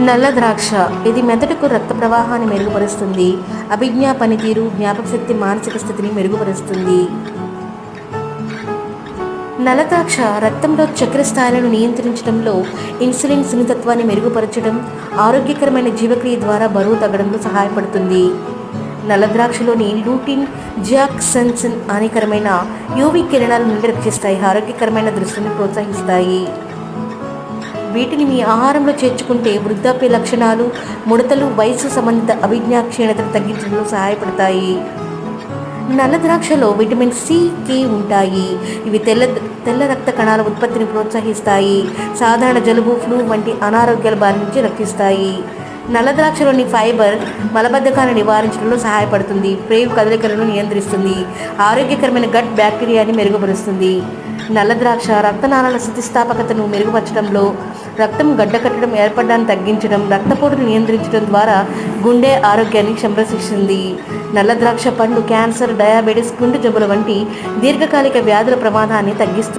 నల్ల ద్రాక్ష. ఇది మెదడుకు రక్త ప్రవాహాన్ని మెరుగుపరుస్తుంది. అభిజ్ఞా పనితీరు జ్ఞాపక శక్తి మానసిక స్థితిని మెరుగుపరుస్తుంది. నల్ల ద్రాక్ష రక్తంలో చక్కెర స్థాయిలను నియంత్రించడంలో ఇన్సులిన్ సున్నితత్వాన్ని మెరుగుపరచడం ఆరోగ్యకరమైన జీవక్రియ ద్వారా బరువు తగ్గడంలో సహాయపడుతుంది. నల్ల ద్రాక్షలోని లూటిన్ జాక్సన్సన్ హానికరమైన యూవీ కిరణాల నుండి రక్షిస్తాయి. ఆరోగ్యకరమైన దృష్టిని ప్రోత్సహిస్తాయి. వీటిని మీ ఆహారంలో చేర్చుకుంటే వృద్ధాప్య లక్షణాలు ముడతలు వయసు సంబంధిత అభిజ్ఞా క్షీణతను తగ్గించడంలో సహాయపడతాయి. నల్ల ద్రాక్షలో విటమిన్ సి కే ఉంటాయి. ఇవి తెల్ల తెల్ల రక్త కణాల ఉత్పత్తిని ప్రోత్సహిస్తాయి. సాధారణ జలుబు ఫ్లూ వంటి అనారోగ్యాల బారి నుంచి రక్షిస్తాయి. నల్ల ద్రాక్షలోని ఫైబర్ మలబద్ధకాన్ని నివారించడంలో సహాయపడుతుంది. ప్రేగు కదలికలను నియంత్రిస్తుంది. ఆరోగ్యకరమైన గట్ బ్యాక్టీరియాని మెరుగుపరుస్తుంది. నల్ల ద్రాక్ష రక్తనాళాల స్థితిస్థాపకతను మెరుగుపరచడంలో రక్తం గడ్డకట్టడం ఏర్పడడాన్ని తగ్గించడం రక్తపోటును నియంత్రించడం ద్వారా గుండె ఆరోగ్యాన్ని సంరక్షిస్తుంది. నల్ల ద్రాక్ష పండు క్యాన్సర్ డయాబెటీస్ గుండె జబ్బుల వంటి దీర్ఘకాలిక వ్యాధుల ప్రమాదాన్ని తగ్గిస్తుంది